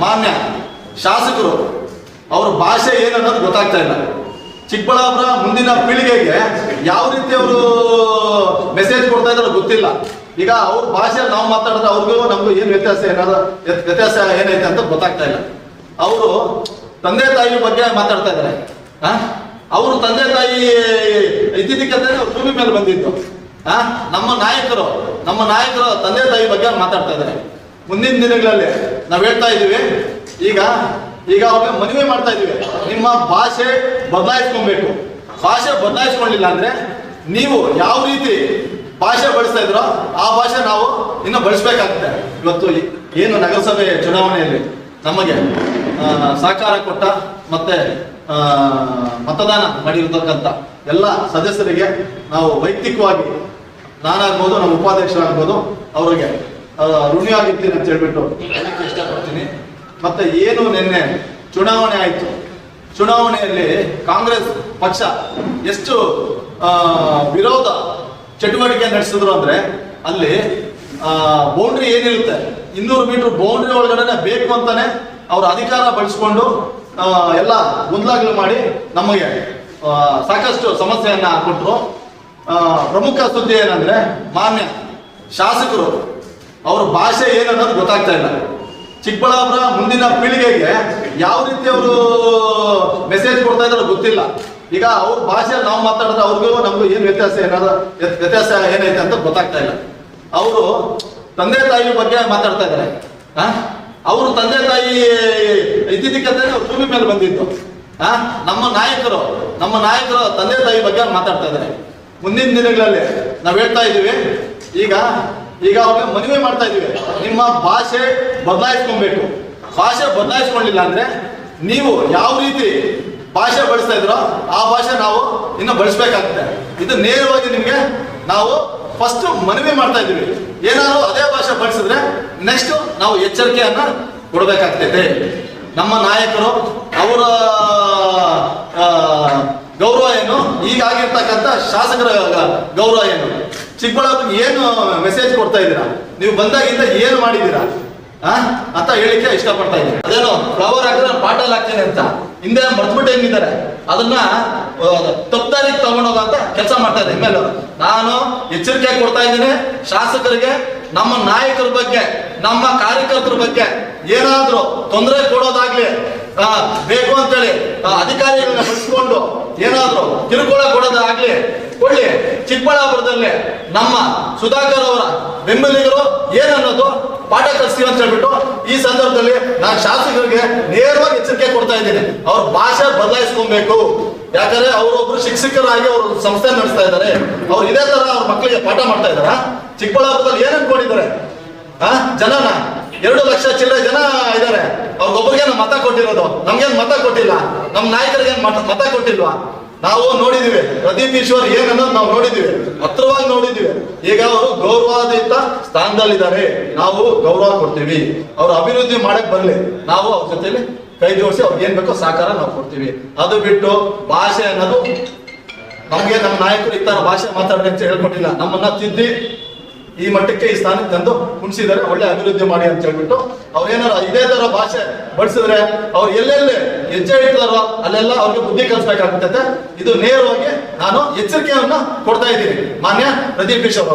ಮಾನ್ಯ ಶಾಸಕರು, ಅವ್ರ ಭಾಷೆ ಏನನ್ನೋದು ಗೊತ್ತಾಗ್ತಾ ಇಲ್ಲ. ಚಿಕ್ಕಬಳ್ಳಾಪುರ ಮುಂದಿನ ಪೀಳಿಗೆಗೆ ಯಾವ ರೀತಿ ಅವರು ಮೆಸೇಜ್ ಕೊಡ್ತಾ ಇದಾರೋ ಗೊತ್ತಿಲ್ಲ. ಈಗ ಅವ್ರ ಭಾಷೆ ನಾವು ಮಾತಾಡಿದ್ರೆ ಅವ್ರಿಗೂ ನಮಗೂ ಏನು ವ್ಯತ್ಯಾಸ ಏನಾದ್ರು ವ್ಯತ್- ವ್ಯತ್ಯಾಸ ಏನೈತೆ ಅಂತ ಗೊತ್ತಾಗ್ತಾ ಇಲ್ಲ. ಅವರು ತಂದೆ ತಾಯಿ ಬಗ್ಗೆ ಮಾತಾಡ್ತಾ ಇದ್ದಾರೆ. ಅವರು ತಂದೆ ತಾಯಿ ಇದ್ದಿದ್ದಕ್ಕೆ ಅವ್ರು ಭೂಮಿ ಮೇಲೆ ಬಂದಿದ್ದು? ನಮ್ಮ ನಾಯಕರು ನಮ್ಮ ನಾಯಕರು ತಂದೆ ತಾಯಿ ಬಗ್ಗೆ ಮಾತಾಡ್ತಾ ಇದ್ದಾರೆ. ಮುಂದಿನ ದಿನಗಳಲ್ಲಿ ನಾವು ಹೇಳ್ತಾ ಇದೀವಿ ಈಗ ಈಗ ಅವ್ರಿಗೆ ಮದುವೆ ಮಾಡ್ತಾ ಇದೀವಿ ನಿಮ್ಮ ಭಾಷೆ ಬದಲಾಯಿಸ್ಕೊಬೇಕು. ಭಾಷೆ ಬದಲಾಯಿಸ್ಕೊಂಡಿಲ್ಲ ಅಂದ್ರೆ ನೀವು ಯಾವ ರೀತಿ ಭಾಷೆ ಬಳಸ್ತಾ ಇದ್ರೋ ಆ ಭಾಷೆ ನಾವು ಇನ್ನು ಬಳಸ್ಬೇಕಾಗುತ್ತೆ. ಇವತ್ತು ಏನು ನಗರಸಭೆ ಚುನಾವಣೆಯಲ್ಲಿ ನಮಗೆ ಸಹಕಾರ ಕೊಟ್ಟ ಮತ್ತೆ ಮತದಾನ ಮಾಡಿರ್ತಕ್ಕಂಥ ಎಲ್ಲ ಸದಸ್ಯರಿಗೆ ನಾವು ವೈಯಕ್ತಿಕವಾಗಿ ನಾನಾಗ್ಬೋದು ನಮ್ಮ ಉಪಾಧ್ಯಕ್ಷರಾಗ್ಬೋದು, ಅವರಿಗೆ ಋಣಿಯಾಗಿರ್ತೀನಿ ಅಂತ ಹೇಳ್ಬಿಟ್ಟು ಹೇಳಕ್ಕೆ ಇಷ್ಟಪಡ್ತೀನಿ. ಮತ್ತೆ ಏನು ನಿನ್ನೆ ಚುನಾವಣೆ ಆಯಿತು. ಚುನಾವಣೆಯಲ್ಲಿ ಕಾಂಗ್ರೆಸ್ ಪಕ್ಷ ಎಷ್ಟು ವಿರೋಧ ಚಟುವಟಿಕೆ ನಡೆಸಿದ್ರು ಅಂದ್ರೆ ಅಲ್ಲಿ ಬೌಂಡ್ರಿ ಏನಿರುತ್ತೆ ಇನ್ನೂರು ಮೀಟರ್ ಬೌಂಡ್ರಿ ಒಳಗಡೆ ಬೇಕು ಅಂತಾನೆ ಅವ್ರ ಅಧಿಕಾರ ಬಳಸ್ಕೊಂಡು ಎಲ್ಲ ಗೊಂದಲಗಳು ಮಾಡಿ ನಮಗೆ ಸಾಕಷ್ಟು ಸಮಸ್ಯೆಯನ್ನ ಕೊಟ್ಟರು ಪ್ರಮುಖ ಸುದ್ದಿ ಏನಂದ್ರೆ ಮಾನ್ಯ ಶಾಸಕರು ಅವ್ರ ಭಾಷೆ ಏನನ್ನೋದು ಗೊತ್ತಾಗ್ತಾ ಇಲ್ಲ. ಚಿಕ್ಕಬಳ್ಳಾಪುರ ಮುಂದಿನ ಪೀಳಿಗೆಗೆ ಯಾವ ರೀತಿ ಅವರು ಮೆಸೇಜ್ ಕೊಡ್ತಾ ಇದಾರೋ ಗೊತ್ತಿಲ್ಲ. ಈಗ ಅವ್ರ ಭಾಷೆ ನಾವು ಮಾತಾಡಿದ್ರೆ ಅವ್ರಿಗೂ ನಮಗೂ ಏನು ವ್ಯತ್ಯಾಸ ಏನಾದ್ರು ವ್ಯತ್- ವ್ಯತ್ಯಾಸ ಏನೈತೆ ಅಂತ ಗೊತ್ತಾಗ್ತಾ ಇಲ್ಲ. ಅವರು ತಂದೆ ತಾಯಿ ಬಗ್ಗೆ ಮಾತಾಡ್ತಾ ಇದ್ದಾರೆ. ಅವರು ತಂದೆ ತಾಯಿ ಇದ್ದಿದ್ದಕ್ಕೆ ಅವ್ರು ಭೂಮಿ ಮೇಲೆ ಬಂದಿದ್ದು. ಆ? ನಮ್ಮ ನಾಯಕರು ನಮ್ಮ ನಾಯಕರು ತಂದೆ ತಾಯಿ ಬಗ್ಗೆ ಮಾತಾಡ್ತಾ ಇದ್ದಾರೆ. ಮುಂದಿನ ದಿನಗಳಲ್ಲಿ ನಾವು ಹೇಳ್ತಾ ಇದೀವಿ ಈಗ ಈಗ ಅವ್ರಿಗೆ ಮನವಿ ಮಾಡ್ತಾ ಇದೀವಿ ನಿಮ್ಮ ಭಾಷೆ ಬದಲಾಯಿಸ್ಕೊಬೇಕು. ಭಾಷೆ ಬದಲಾಯಿಸ್ಕೊಂಡಿಲ್ಲ ಅಂದ್ರೆ ನೀವು ಯಾವ ರೀತಿ ಭಾಷೆ ಬಳಸ್ತಾ ಇದ್ರೋ ಆ ಭಾಷೆ ನಾವು ಇನ್ನು ಬಳಸ್ಬೇಕಾಗುತ್ತೆ. ಇದು ನೇರವಾಗಿ ನಿಮಗೆ ನಾವು ಫಸ್ಟ್ ಮನವಿ ಮಾಡ್ತಾ ಇದೀವಿ ಏನಾದ್ರು ಅದೇ ಭಾಷೆ ಬಳಸಿದ್ರೆ ನೆಕ್ಸ್ಟ್ ನಾವು ಎಚ್ಚರಿಕೆಯನ್ನ ಕೊಡಬೇಕಾಗ್ತೈತೆ. ನಮ್ಮ ನಾಯಕರು, ಅವರ ಗೌರವ ಏನು? ಈಗಾಗಿರ್ತಕ್ಕಂಥ ಶಾಸಕರ ಗೌರವ ಏನು? ಚಿಕ್ಕಬಳ್ಳಾಪುರ ಏನು ಮೆಸೇಜ್ ಕೊಡ್ತಾ ಇದ್ದೀರಾ? ನೀವು ಬಂದಾಗಿಂದ ಏನು ಮಾಡಿದ್ದೀರಾ? ಅಂತ ಹೇಳಿಕ್ಕೆ ಇಷ್ಟಪಡ್ತಾ ಇದ್ದೀನಿ. ಅದೇನೋ ಫ್ಲವರ್ ಹಾಕಿದ್ರೆ ಪಾಟಲ್ ಹಾಕ್ತೇನೆ ಅಂತ. ಹಿಂದೆ ಮರ್ತ್ಬಿಟ್ಟು ಹೆಂಗಿದ್ದಾರೆ? ಅದನ್ನ ತಪ್ಪಾರಿಗೆ ತಗೊಂಡೋಗ ಅಂತ ಕೆಲಸ ಮಾಡ್ತಾ ಇದ್ದಾರೆ ಮೇಲೆ ನಾನು ಎಚ್ಚರಿಕೆ ಕೊಡ್ತಾ ಇದ್ದೀನಿ. ಶಾಸಕರಿಗೆ, ನಮ್ಮ ನಾಯಕರ ಬಗ್ಗೆ, ನಮ್ಮ ಕಾರ್ಯಕರ್ತರ ಬಗ್ಗೆ ಏನಾದ್ರೂ ತೊಂದರೆ ಕೊಡೋದಾಗ್ಲಿ ಬೇಕು ಅಂತೇಳಿ. ಆ, ಅಧಿಕಾರಿಗಳನ್ನ ಬಳಸ್ಕೊಂಡು ಏನಾದರೂ ಕಿರುಕುಳ ಕೊಡೋದಾಗ್ಲಿ ಒಳ್ಳೆ ಚಿಕ್ಕಬಳ್ಳಾಪುರದಲ್ಲಿ ನಮ್ಮ ಸುಧಾಕರ್ ಅವರ ಬೆಂಬಲಿಗರು ಏನನ್ನೋದು ಪಾಠ ಕಲಿಸ್ತೀವಿ ಅಂತ ಹೇಳ್ಬಿಟ್ಟು ಈ ಸಂದರ್ಭದಲ್ಲಿ ನಾನು ಶಾಸಕರಿಗೆ ನೇರವಾಗಿ ಎಚ್ಚರಿಕೆ ಕೊಡ್ತಾ ಇದ್ದೀನಿ. ಅವ್ರ ಭಾಷೆ ಬದಲಾಯಿಸ್ಕೊಬೇಕು. ಯಾಕಂದ್ರೆ ಅವರೊಬ್ರು ಶಿಕ್ಷಕರಾಗಿ ಅವರು ಸಂಸ್ಥೆ ನಡೆಸ್ತಾ ಇದ್ದಾರೆ. ಅವ್ರು ಇದೇ ತರ ಅವ್ರ ಮಕ್ಕಳಿಗೆ ಪಾಠ ಮಾಡ್ತಾ ಇದಾರ ಚಿಕ್ಕಬಳ್ಳಾಪುರದಲ್ಲಿ ಏನ್ ಅನ್ಕೊಂಡಿದ್ದಾರೆ ಆ ಜನನ? ಎರಡು ಲಕ್ಷ ಚಿಲ್ಲರೆ ಜನ ಇದ್ದಾರೆ ಅವ್ರಿಗೊಬ್ಬರಿಗೆ ಮತ ಕೊಟ್ಟಿರೋದು? ನಮ್ಗೇನ್ ಮತ ಕೊಟ್ಟಿಲ್ಲ. ನಮ್ಮ ನಾಯಕರಿಗೆ ಏನ್ ಮತ ಕೊಟ್ಟಿಲ್ವಾ? ನಾವು ನೋಡಿದೀವಿ. ಪ್ರದೀಪ್ ಈಶ್ವರ್ ಏನ್ ಅನ್ನೋದು ನಾವು ನೋಡಿದ್ದೀವಿ ಹತ್ರವಾಗಿ ನೋಡಿದ್ದೀವಿ ಈಗ ಅವರು ಗೌರವಾದಿತ ಸ್ಥಾನದಲ್ಲಿದ್ದಾರೆ. ನಾವು ಗೌರವ ಕೊಡ್ತೀವಿ. ಅವ್ರ ಅಭಿವೃದ್ಧಿ ಮಾಡಕ್ ಬರ್ಲಿ. ನಾವು ಅವ್ರ ಜೊತೆಲಿ ಕೈ ಜೋಡಿಸಿ ಅವ್ರಿಗೆ ಏನ್ ಬೇಕೋ ಸಹಕಾರ ನಾವು ಕೊಡ್ತೀವಿ. ಅದು ಬಿಟ್ಟು ಭಾಷೆ ಅನ್ನೋದು ನಮ್ಗೆ ನಮ್ಮ ನಾಯಕರು ತರ ಭಾಷೆ ಮಾತಾಡ್ರಿ ಅಂತ ಹೇಳ್ಕೊಟ್ಟಿಲ್ಲ. ನಮ್ಮನ್ನ ತಿದ್ದಿ ಈ ಮಟ್ಟಕ್ಕೆ ಈ ಸ್ಥಾನಕ್ಕೆ ತಂದು ಕುಣಿಸಿದ್ದಾರೆ ಒಳ್ಳೆ ಅಭಿವೃದ್ಧಿ ಮಾಡಿ ಅಂತ ಹೇಳ್ಬಿಟ್ಟು ಅವ್ರೇನಾರ ಇದೇ ತರ ಭಾಷೆ ಬಳಸಿದ್ರೆ ಅವ್ರು ಎಲ್ಲೆಲ್ಲಿ ಹೆಜ್ಜೆ ಇಡ್ತಾರೋ ಅಲ್ಲೆಲ್ಲ ಅವ್ರಿಗೆ ಬುದ್ಧಿ ಕಲಿಸ್ಬೇಕಾಗುತ್ತೆ ಇದು ನೇರವಾಗಿ ನಾನು ಎಚ್ಚರಿಕೆಯನ್ನ ಕೊಡ್ತಾ ಇದ್ದೀನಿ. ಮಾನ್ಯ ಪ್ರದೀಪ್ ಕಿಶೋರ್